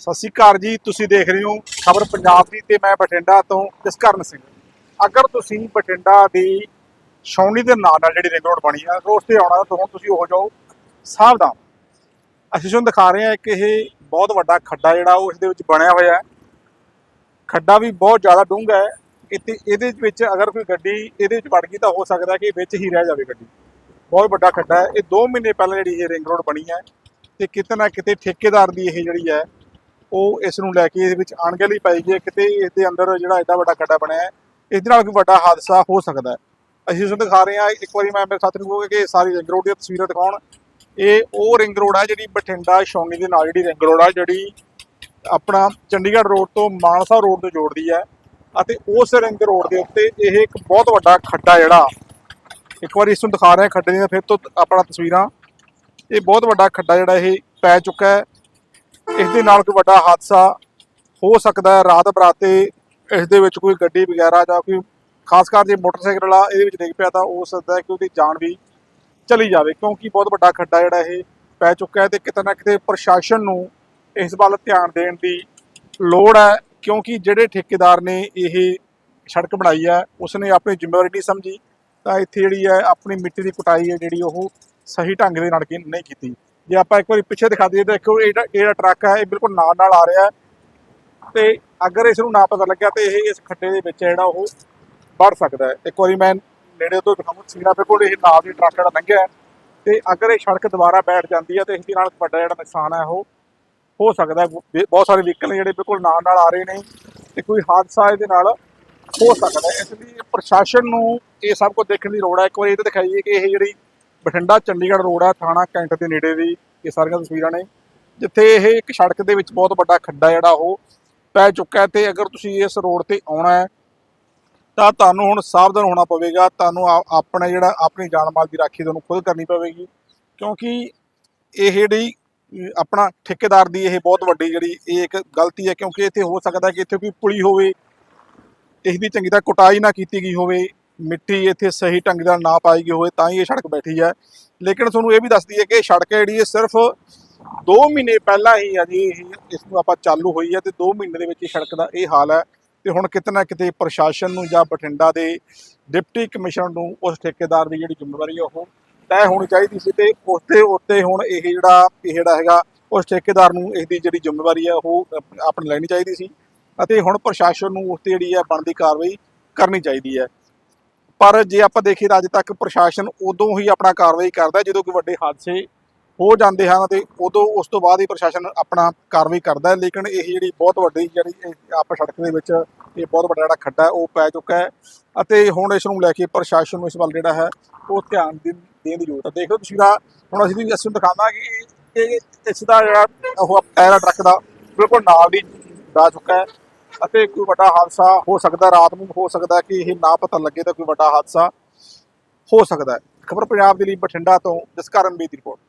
ਸਤਿ ਸ਼੍ਰੀ ਅਕਾਲ ਜੀ, ਤੁਸੀਂ ਦੇਖ ਰਹੇ ਹੋ ਖਬਰ ਪੰਜਾਬ ਦੀ ਤੇ ਮੈਂ ਬਠਿੰਡਾ ਤੋਂ ਜਸਕਰਨ ਸਿੰਘ। ਅਗਰ ਤੁਸੀਂ ਬਠਿੰਡਾ ਦੀ ਛਾਉਣੀ ਦੇ ਨਾਲ ਨਾਲ ਜਿਹੜੀ ਰਿੰਗ ਰੋਡ ਬਣੀ ਆ ਉਸ ਤੇ ਆਉਣਾ, ਤਾਂ ਹੁਣ ਤੁਸੀਂ ਹੋ ਜਾਓ। ਸਾਵਧਾਨ। ਅਸੀਂ ਤੁਹਾਨੂੰ ਦਿਖਾ ਰਹੇ ਹਾਂ ਕਿ ਇਹ ਬਹੁਤ ਵੱਡਾ ਖੱਡਾ ਜਿਹੜਾ, ਉਹ ਇਸ ਦੇ ਵਿੱਚ ਬਣਿਆ ਹੋਇਆ ਹੈ। ਖੱਡਾ ਵੀ ਬਹੁਤ ਜ਼ਿਆਦਾ ਡੂੰਘਾ ਹੈ। ਇੱਥੇ ਇਹਦੇ ਵਿੱਚ ਅਗਰ ਕੋਈ ਗੱਡੀ ਇਹਦੇ ਵਿੱਚ ਵੜ ਗਈ ਤਾਂ ਹੋ ਸਕਦਾ ਕਿ ਵਿੱਚ ਹੀ ਰਹਿ ਜਾਵੇ ਗੱਡੀ। ਬਹੁਤ ਵੱਡਾ ਖੱਡਾ ਹੈ। ਇਹ 2 ਮਹੀਨੇ ਪਹਿਲਾਂ ਜਿਹੜੀ ਇਹ ਰਿੰਗ ਰੋਡ ਬਣੀ ਹੈ, ਤੇ ਕਿਤੇ ਨਾ ਕਿਤੇ ਠੇਕੇਦਾਰ ਦੀ ਇਹ ਜਿਹੜੀ ਹੈ ਉਹ ਇਸ ਨੂੰ ਲੈ ਕੇ ਇਹਦੇ ਵਿੱਚ ਅਣਗਹਿਲੀ ਪਾਈ ਗਈ ਹੈ ਕਿਤੇ ਇਸ ਦੇ ਅੰਦਰ ਜਿਹੜਾ ਐਡਾ ਵੱਡਾ ਖੱਡਾ ਬਣਿਆ ਹੈ ਇਸ ਦੇ ਨਾਲ ਕੋਈ ਵੱਡਾ ਹਾਦਸਾ ਹੋ ਸਕਦਾ ਹੈ। ਅਸੀਂ ਉਸ ਦਿਖਾ ਰਹੇ ਹਾਂ, ਇੱਕ ਵਾਰੀ ਮੈਂ ਮੇਰੇ ਸਾਥੀ ਨੂੰ ਕਹੂੰਗਾ ਕਿ ਸਾਰੀ ਰਿੰਗ ਰੋਡ ਦੀਆਂ ਤਸਵੀਰਾਂ ਦਿਖਾਉਣ। ਇਹ ਉਹ ਰਿੰਗ ਰੋਡ ਹੈ ਜਿਹੜੀ ਬਠਿੰਡਾ ਸ਼ੌਂਗੀ ਦੇ ਨਾਲ ਜਿਹੜੀ ਰਿੰਗ ਰੋਡ ਹੈ ਜਿਹੜੀ ਆਪਣਾ ਚੰਡੀਗੜ੍ਹ ਰੋਡ ਤੋਂ ਮਾਨਸਾ ਰੋਡ ਤੋਂ ਜੋੜਦੀ ਹੈ ਅਤੇ ਉਸ ਰਿੰਗ ਰੋਡ ਦੇ ਉੱਤੇ ਇਹ ਇੱਕ ਬਹੁਤ ਵੱਡਾ ਖੱਡਾ ਜਿਹੜਾ, ਇੱਕ ਵਾਰੀ ਇਸ ਨੂੰ ਦਿਖਾ ਰਹੇ ਖੱਡੇ ਦੀਆਂ ਫਿਰ ਤੋਂ ਆਪਣਾ ਤਸਵੀਰਾਂ। ਇਹ ਬਹੁਤ ਵੱਡਾ ਖੱਡਾ ਜਿਹੜਾ ਇਹ ਪੈ ਚੁੱਕਾ ਹੈ। ਇਸ ਦੇ ਨਾਲ ਕੋਈ ਵੱਡਾ ਹਾਦਸਾ ਹੋ ਸਕਦਾ ਹੈ, ਰਾਤ ਬਰਾਤੇ ਇਸ ਦੇ ਵਿੱਚ ਕੋਈ ਗੱਡੀ ਵਗੈਰਾ ਜਾਂ ਕੋਈ ਖਾਸ ਕਰ ਜੇ ਮੋਟਰਸਾਈਕਲ ਵਾਲਾ ਇਹਦੇ ਵਿੱਚ ਡਿੱਗ ਪਿਆ ਤਾਂ ਹੋ ਸਕਦਾ ਹੈ ਕਿ ਉਹਦੀ ਜਾਨ ਵੀ ਚਲੀ ਜਾਵੇ, ਕਿਉਂਕਿ ਬਹੁਤ ਵੱਡਾ ਖੱਡਾ ਜਿਹੜਾ ਇਹ ਪੈ ਚੁੱਕਾ ਹੈ ਤੇ ਕਿਤੇ ਨਾ ਕਿਤੇ ਪ੍ਰਸ਼ਾਸਨ ਨੂੰ ਇਸ ਵੱਲ ਧਿਆਨ ਦੇਣ ਦੀ ਲੋੜ ਹੈ, ਕਿਉਂਕਿ ਜਿਹੜੇ ਠੇਕੇਦਾਰ ਨੇ ਇਹ ਸੜਕ ਬਣਾਈ ਹੈ, ਉਸਨੇ ਆਪਣੀ ਜ਼ਿੰਮੇਵਾਰੀ ਨਹੀਂ ਸਮਝੀ ਤਾਂ ਇੱਥੇ ਜਿਹੜੀ ਹੈ ਆਪਣੀ ਮਿੱਟੀ ਦੀ ਕੁਟਾਈ ਹੈ ਜਿਹੜੀ ਉਹ ਸਹੀ ਢੰਗ ਦੇ ਨਾਲ ਕੀ ਨਹੀਂ ਕੀਤੀ। ਜੇ ਆਪਾਂ ਇੱਕ ਵਾਰੀ ਪਿੱਛੇ ਦਿਖਾ ਦਈਏ, ਦੇਖੋ ਇਹ ਜਿਹੜਾ- ਟਰੱਕ ਹੈ, ਇਹ ਬਿਲਕੁਲ ਨਾਲ ਨਾਲ ਆ ਰਿਹਾ ਹੈ। ਤੇ ਅਗਰ ਇਸ ਨੂੰ ਨਾ ਪਤਾ ਲੱਗਿਆ, ਤੇ ਇਹ ਇਸ ਖੱਡੇ ਦੇ ਵਿੱਚ ਜਿਹੜਾ ਉਹ ਵੜ ਸਕਦਾ ਹੈ। ਇੱਕ ਵਾਰੀ ਮੈਂ ਨੇੜੇ ਤੋਂ ਦਿਖਾਵਾਂ, ਤਸਵੀਰਾਂ ਬਿਲਕੁਲ ਇਹ ਨਾਲ ਦੀ ਟਰੱਕ ਜਿਹੜਾ ਲੰਘਿਆ ਹੈ। ਤੇ ਅਗਰ ਇਹ ਸੜਕ ਦੁਬਾਰਾ ਬੈਠ ਜਾਂਦੀ ਹੈ, ਤੇ ਇਸ ਦੇ ਨਾਲ ਵੱਡਾ ਜਿਹੜਾ ਨੁਕਸਾਨ ਹੈ, ਉਹ ਹੋ ਸਕਦਾ ਬਹੁਤ ਸਾਰੇ ਵਹੀਕਲ ਨੇ ਜਿਹੜੇ ਬਿਲਕੁਲ ਨਾਲ ਨਾਲ ਆ ਰਹੇ ਨੇ, ਤੇ ਕੋਈ ਹਾਦਸਾ ਇਹਦੇ ਨਾਲ ਹੋ ਸਕਦਾ ਇਸ ਲਈ ਪ੍ਰਸ਼ਾਸਨ ਨੂੰ ਇਹ ਸਭ ਕੁਝ ਦੇਖਣ ਦੀ ਲੋੜ ਹੈ। ਇੱਕ ਵਾਰੀ ਇਹ ਤਾਂ ਦਿਖਾਈਏ ਕਿ ਇਹ ਜਿਹੜੀ ਬਠਿੰਡਾ ਚੰਡੀਗੜ੍ਹ ਰੋਡ ਹੈ ਥਾਣਾ ਕੈਂਟ ਦੇ ਨੇੜੇ ਦੀ ਇਹ ਸਾਰੀਆਂ ਤਸਵੀਰਾਂ ਨੇ, ਜਿੱਥੇ ਇਹ ਇੱਕ ਸੜਕ ਦੇ ਵਿੱਚ ਬਹੁਤ ਵੱਡਾ ਖੱਡਾ ਜਿਹੜਾ ਉਹ ਪੈ ਚੁੱਕਾ ਹੈ ਤੇ ਅਗਰ ਤੁਸੀਂ ਇਸ ਰੋਡ ਤੇ ਆਉਣਾ ਹੈ, ਤਾਂ ਤੁਹਾਨੂੰ ਹੁਣ ਸਾਵਧਾਨ ਹੋਣਾ ਪਵੇਗਾ, ਤੁਹਾਨੂੰ ਆ- ਆਪਣਾ ਜਿਹੜਾ, ਆਪਣੀ ਜਾਨ ਮਾਲ ਦੀ ਰਾਖੀ ਤੁਹਾਨੂੰ ਖੁਦ ਕਰਨੀ ਪਵੇਗੀ, ਕਿਉਂਕਿ ਇਹ ਜਿਹੜੀ ਆਪਣਾ ਠੇਕੇਦਾਰ ਦੀ ਇਹ ਬਹੁਤ ਵੱਡੀ ਜਿਹੜੀ, ਇਹ ਇੱਕ ਗਲਤੀ ਹੈ, ਕਿਉਂਕਿ ਇੱਥੇ ਹੋ ਸਕਦਾ ਕਿ ਇੱਥੇ ਕੋਈ ਪੁਲੀ ਹੋਵੇ ਇਸ ਦੀ ਚੰਗੀ ਤਰ੍ਹਾਂ ਕੁਟਾਈ ਨਾ ਕੀਤੀ ਗਈ ਹੋਵੇ ਮਿੱਟੀ ਇੱਥੇ ਸਹੀ ਢੰਗ ਨਾਲ ਨਾ ਪਾਈ ਗਈ ਹੋਵੇ ਤਾਂ ਹੀ ਇਹ ਸੜਕ ਬੈਠੀ ਹੈ। ਲੇਕਿਨ ਤੁਹਾਨੂੰ ਇਹ ਵੀ ਦੱਸਦੀ ਹੈ ਕਿ ਸੜਕ ਹੈ ਜਿਹੜੀ ਹੈ ਸਿਰਫ 2 ਮਹੀਨੇ ਪਹਿਲਾਂ ਹੀ ਅਜੇ ਇਸ ਨੂੰ ਆਪਾਂ ਚਾਲੂ ਹੋਈ ਹੈ ਤੇ 2 ਮਹੀਨੇ ਦੇ ਵਿੱਚ ਇਹ ਸੜਕ ਦਾ ਇਹ ਹਾਲ ਹੈ। ਤੇ ਹੁਣ ਕਿਤੇ ਨਾ ਕਿਤੇ ਪ੍ਰਸ਼ਾਸਨ ਨੂੰ ਜਾਂ ਬਠਿੰਡਾ ਦੇ ਡਿਪਟੀ ਕਮਿਸ਼ਨਰ ਨੂੰ ਉਸ ਠੇਕੇਦਾਰ ਦੀ ਜਿਹੜੀ ਜ਼ਿੰਮੇਵਾਰੀ ਹੈ ਉਹ ਤੈਅ ਹੋਣੀ ਚਾਹੀਦੀ ਸੀ ਤੇ ਉਸਦੇ ਉੱਤੇ ਹੁਣ ਇਹ ਜਿਹੜਾ ਜਿਹੜਾ ਹੈਗਾ, ਉਸ ਠੇਕੇਦਾਰ ਨੂੰ ਇਸ ਦੀ ਜਿਹੜੀ ਜ਼ਿੰਮੇਵਾਰੀ ਹੈ ਉਹ ਆਪਣੀ ਲੈਣੀ ਚਾਹੀਦੀ ਸੀ। ਅਤੇ ਹੁਣ ਪ੍ਰਸ਼ਾਸਨ ਨੂੰ ਉਸ ਤੇ ਜਿਹੜੀ ਹੈ ਬਣਦੀ ਕਾਰਵਾਈ ਕਰਨੀ ਚਾਹੀਦੀ ਹੈ। ਪਰ ਜੇ ਆਪਾਂ ਦੇਖੀਏ ਤਾਂ ਅੱਜ ਤੱਕ ਪ੍ਰਸ਼ਾਸਨ ਉਦੋਂ ਹੀ ਆਪਣਾ ਕਾਰਵਾਈ ਕਰਦਾ ਜਦੋਂ ਕੋਈ ਵੱਡੇ ਹਾਦਸੇ ਹੋ ਜਾਂਦੇ ਹਨ ਤੇ ਉਦੋਂ ਉਸ ਤੋਂ ਬਾਅਦ ਹੀ ਪ੍ਰਸ਼ਾਸਨ ਆਪਣਾ ਕਾਰਵਾਈ ਕਰਦਾ ਹੈ। ਲੇਕਿਨ ਇਹ ਜਿਹੜੀ ਬਹੁਤ ਵੱਡੀ ਜਿਹੜੀ ਇਹ ਆਪਾਂ ਸੜਕ ਦੇ ਵਿੱਚ ਇਹ ਬਹੁਤ ਵੱਡਾ ਜਿਹੜਾ ਖੱਡਾ ਹੈ, ਉਹ ਪੈ ਚੁੱਕਾ ਹੈ ਅਤੇ ਹੁਣ ਇਸ ਨੂੰ ਲੈ ਕੇ ਪ੍ਰਸ਼ਾਸਨ ਨੂੰ ਇਸ ਵੱਲ ਜਿਹੜਾ ਹੈ, ਉਹ ਧਿਆਨ ਦੇਣ ਦੇਣ ਦੀ ਜ਼ਰੂਰਤ ਹੈ। ਦੇਖੋ ਤੁਸੀਂ ਦਾ ਹੁਣ ਅਸੀਂ ਵੀ ਅਸੀਂ ਨੂੰ ਦਿਖਾਵਾਂਗੇ ਕਿ ਇਹ, ਇਸ ਦਾ ਜਿਹੜਾ ਉਹ ਟਾਇਰ ਟਰੱਕ ਦਾ ਬਿਲਕੁਲ ਨਾਲ ਦੀ ਜਾ ਚੁੱਕਾ ਹੈ। ਅਤੇ ਕੋਈ ਵੱਡਾ ਹਾਦਸਾ ਹੋ ਸਕਦਾ, ਰਾਤ ਨੂੰ ਹੋ ਸਕਦਾ ਕਿ ਇਹ ਨਾ ਪਤਾ ਲੱਗੇ ਤਾਂ ਕੋਈ ਵੱਡਾ ਹਾਦਸਾ ਹੋ ਸਕਦਾ ਹੈ। ਖਬਰ ਪੰਜਾਬ ਦੇ ਲਈ ਬਠਿੰਡਾ ਤੋਂ, ਜਸਕਰਨ ਬੇਦੀ ਰਿਪੋਰਟ।